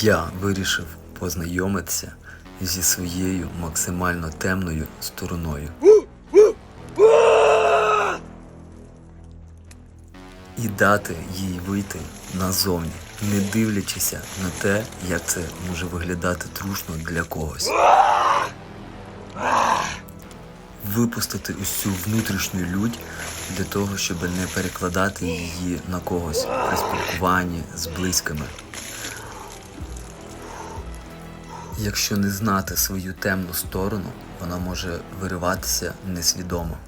Я вирішив познайомитися зі своєю максимально темною стороною. І дати їй вийти назовні, не дивлячися на те, як це може виглядати трушно для когось. Випустити усю внутрішню лють для того, щоб не перекладати її на когось при спілкуванні з близькими. Якщо не знати свою темну сторону, вона може вириватися несвідомо.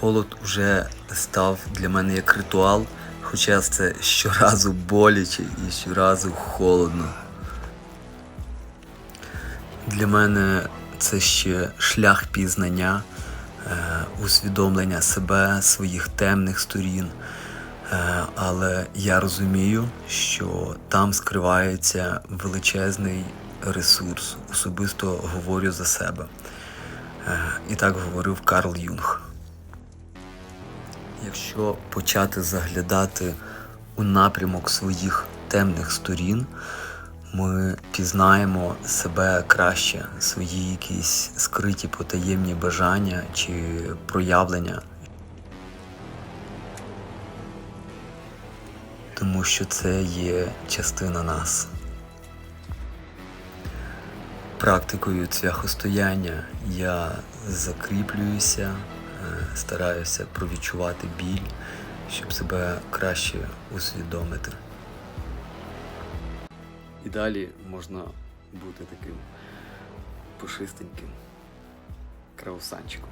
Холод уже став для мене як ритуал, хоча це щоразу боляче і щоразу холодно. Для мене це ще шлях пізнання, е, усвідомлення себе, своїх темних сторін. Е, але я розумію, що там скривається величезний ресурс. Особисто говорю за себе. Е, і так говорив Карл Юнг. Якщо почати заглядати у напрямок своїх темних сторін, ми пізнаємо себе краще, свої якісь скриті потаємні бажання чи проявлення. Тому що це є частина нас. Практикою цвяхостояння я закріплююся, е, стараюся провідчувати біль, щоб себе краще усвідомити. І далі можна бути таким пушистеньким краусанчиком.